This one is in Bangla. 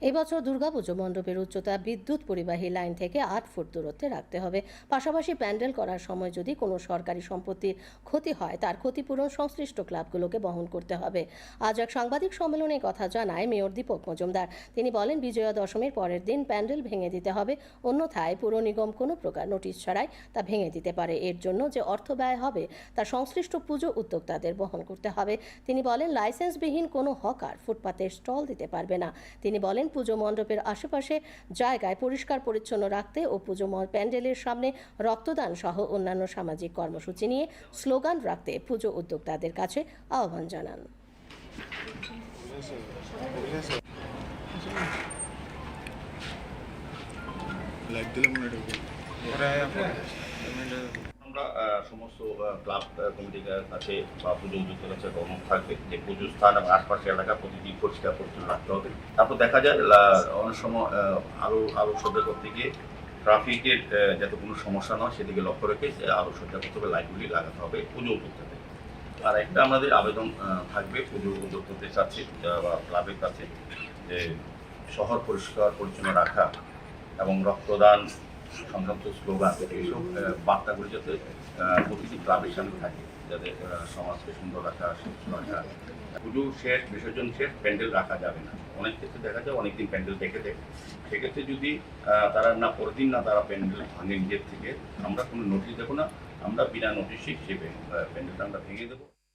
এবছর দুর্গাপুজো মণ্ডপের উচ্চতা বিদ্যুৎ পরিবাহী লাইন থেকে আট ফুট দূরত্বে রাখতে হবে। পাশাপাশি প্যান্ডেল করার সময় যদি কোনো সরকারি সম্পত্তির ক্ষতি হয়, তার ক্ষতিপূরণ সংশ্লিষ্ট ক্লাবগুলোকে বহন করতে হবে। আজ এক সাংবাদিক সম্মেলনে কথা জানায় মেয়র দীপক মজুমদার। তিনি বলেন বিজয়া দশমীর পরের দিন প্যান্ডেল ভেঙে দিতে হবে। অন্যথায় পুর নিগম কোনো প্রকার নোটিশ ছাড়াই তা ভেঙে দিতে পারে। এর জন্য যে অর্থ ব্যয় হবে, তা সংশ্লিষ্ট পুজো উদ্যোক্তাদের বহন করতে হবে। তিনি বলেন, লাইসেন্সবিহীন কোনো হকার ফুটপাতে স্টল দিতে পারবে না। তিনি বলেন পুজো মণ্ডপের আশেপাশে জায়গায় পরিষ্কার পরিচ্ছন্ন রাখতে ও পুজো প্যান্ডেলের সামনে রক্তদান সহ অন্যান্য সামাজিক কর্মসূচি নিয়ে স্লোগান রাখতে পুজো উদ্যোক্তাদের কাছে আহ্বান জানান। লাইট সমস্ত ক্লাব কমিটির কাছে বা পুজো উদ্যোগের কাছে অনুরোধ থাকবে যে পুজোর স্থান এবং আশপাশের এলাকা প্রতিদিন পরিষ্কার পরিচ্ছন্ন রাখতে হবে। তারপর দেখা যায় অনেক সময় আলো আলো সজ্জা করতে গিয়ে ট্রাফিকের যাতে কোনো সমস্যা নয় সেদিকে লক্ষ্য রেখে আলো সজ্জা করতে হবে লাইটগুলি লাগাতে হবে পুজো উদ্যোক্তাদের। আর একটা আমাদের আবেদন থাকবে পুজো উদ্যোক্তাদের কাছে বা ক্লাবের কাছে, যে শহর পরিষ্কার পরিচ্ছন্ন রাখা এবং রক্তদান সংক্রান্ত স্লোগান এইসব বার্তাগুলি যাতে প্রতিটি ক্লাবের সামনে থাকে, যাতে সমাজকে সুন্দর রাখা, সুস্থ রাখা। পুজো শেষ, বিসর্জন শেষ, প্যান্ডেল রাখা যাবে না। অনেক ক্ষেত্রে দেখা যায় অনেকদিন প্যান্ডেল দেখে দেয়। সেক্ষেত্রে যদি তারা না পরের দিন না তারা প্যান্ডেল ভাঙে নিজের থেকে, আমরা কোনো নোটিশ দেবো না। আমরা বিনা নোটিশে সে প্যান্ডেলটা আমরা ভেঙে দেবো।